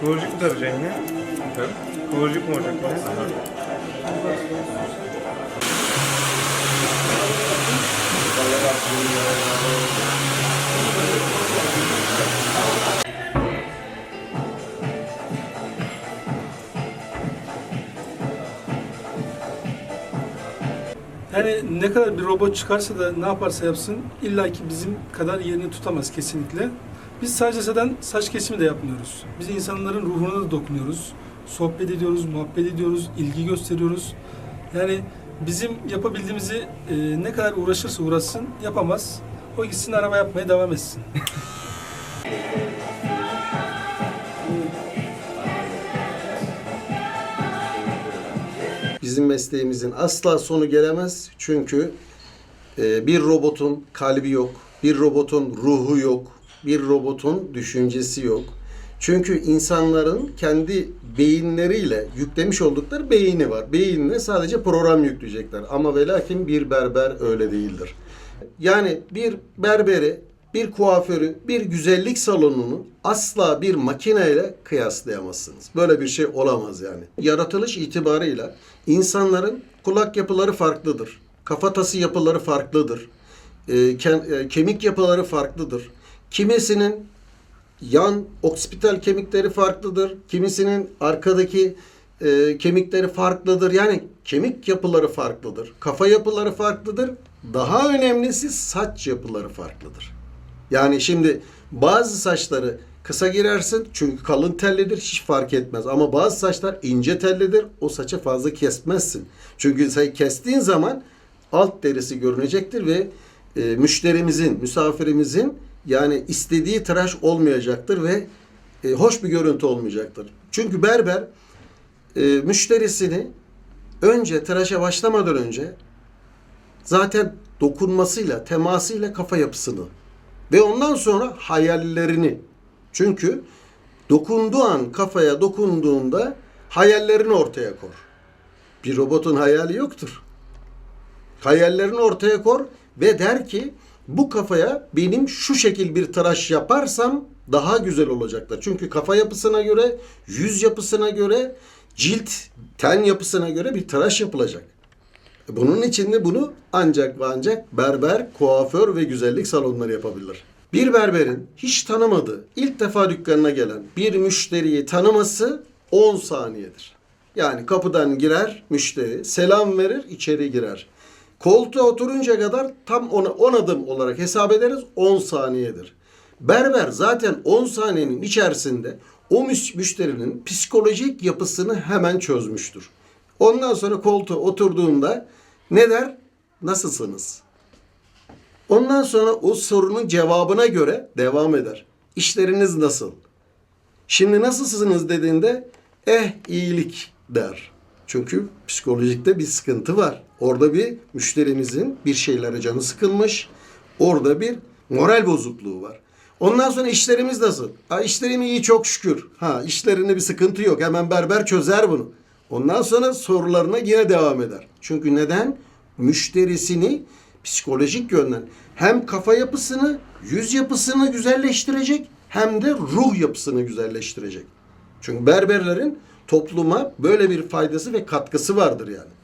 Kıvırcık mı tarayacaksın yine? Kıvırcık mı olacak yine? Yani ne kadar bir robot çıkarsa da ne yaparsa yapsın illaki bizim kadar yerini tutamaz kesinlikle. Biz sadece zaten saç kesimi de yapmıyoruz. Biz insanların ruhuna da dokunuyoruz. Sohbet ediyoruz, muhabbet ediyoruz, ilgi gösteriyoruz. Yani bizim yapabildiğimizi e, ne kadar uğraşırsa uğraşsın yapamaz. O gitsin araba yapmaya devam etsin. Bizim mesleğimizin asla sonu gelemez. Çünkü e, bir robotun kalbi yok, bir robotun ruhu yok, bir robotun düşüncesi yok. Çünkü insanların kendi beyinleriyle yüklemiş oldukları beyni var. Beyinle sadece program yükleyecekler. Ama ve lakin bir berber öyle değildir. Yani bir berberi, bir kuaförü, bir güzellik salonunu asla bir makineyle kıyaslayamazsınız. Böyle bir şey olamaz yani. Yaratılış itibarıyla insanların kulak yapıları farklıdır. Kafatası yapıları farklıdır. Ee, e, kemik yapıları farklıdır. Kimisinin yan oksipital kemikleri farklıdır. Kimisinin arkadaki e, kemikleri farklıdır. Yani kemik yapıları farklıdır. Kafa yapıları farklıdır. Daha önemlisi saç yapıları farklıdır. Yani şimdi bazı saçları kısa girersin çünkü kalın tellidir hiç fark etmez. Ama bazı saçlar ince tellidir o saça fazla kesmezsin. Çünkü sen kestiğin zaman alt derisi görünecektir ve e, müşterimizin, misafirimizin yani istediği tıraş olmayacaktır ve e, hoş bir görüntü olmayacaktır. Çünkü berber e, müşterisini önce tıraşa başlamadan önce zaten dokunmasıyla, temasıyla kafa yapısını ve ondan sonra hayallerini. Çünkü dokunduğu an kafaya dokunduğunda hayallerini ortaya kor. Bir robotun hayali yoktur. Hayallerini ortaya kor ve der ki bu kafaya benim şu şekil bir tıraş yaparsam daha güzel olacaktır. Çünkü kafa yapısına göre, yüz yapısına göre, cilt, ten yapısına göre bir tıraş yapılacak. Bunun için de bunu ancak ve ancak berber, kuaför ve güzellik salonları yapabilir. Bir berberin hiç tanımadığı, ilk defa dükkanına gelen bir müşteriyi tanıması 10 saniyedir. Yani kapıdan girer müşteri, selam verir, içeri girer. Koltuğa oturunca kadar tam 10 adım olarak hesap ederiz 10 saniyedir. Berber zaten 10 saniyenin içerisinde o müş- müşterinin psikolojik yapısını hemen çözmüştür. Ondan sonra koltuğa oturduğunda ne der? Nasılsınız? Ondan sonra o sorunun cevabına göre devam eder. İşleriniz nasıl? Şimdi nasılsınız dediğinde eh iyilik der. Çünkü psikolojikte bir sıkıntı var. Orada bir müşterimizin bir şeylere canı sıkılmış. Orada bir moral bozukluğu var. Ondan sonra işlerimiz nasıl? Ha, işlerim iyi çok şükür. Ha, işlerinde bir sıkıntı yok. Hemen berber çözer bunu. Ondan sonra sorularına yine devam eder. Çünkü neden? Müşterisini psikolojik yönden hem kafa yapısını, yüz yapısını güzelleştirecek hem de ruh yapısını güzelleştirecek. Çünkü berberlerin topluma böyle bir faydası ve katkısı vardır yani.